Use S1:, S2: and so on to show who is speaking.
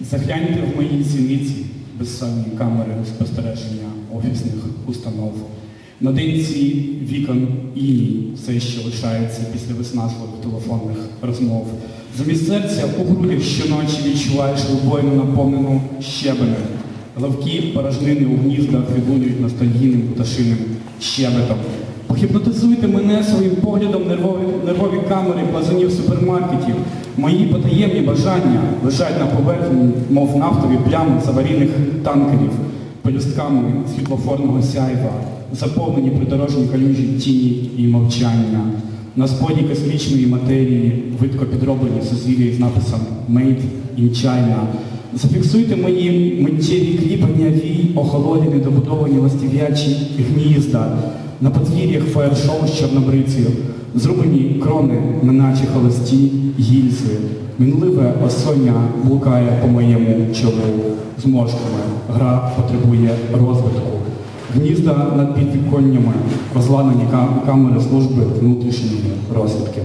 S1: Загляньте в мої зіниці безсонні камери спостереження офісних установ. На денці вікон іній все ще лишається після виснажливих телефонних розмов. Замість серця у грудях щоночі відчуваєш вибойну наповнену щебенем. Лавки порожнини у гніздах відлунюють ностальгійним пташиним щебетом. Похіпнотизуйте мене своїм поглядом нервові, нервові камери плазунів супермаркетів. Мої потаємні бажання лежать на поверхні, мов нафтові плями з аварійних танкерів, пелюстками світлофорного сяйва, заповнені придорожні калюжі тіні і мовчання. На споді космічної матерії видко підроблені сузір'я з написом Made in China. Зафіксуйте мої миттєві охолоді, недобудовані ластів'ячі гнізда. На подвір'ях фаєр-шоу з чорнобрицею, зрубані крони, неначе холості гільзи. Мінливе осоння блукає по моєму чолу з мошками. Гра потребує розвитку. Гнізда над підвіконнями, розладнані кам- камери служби внутрішньої розвідки.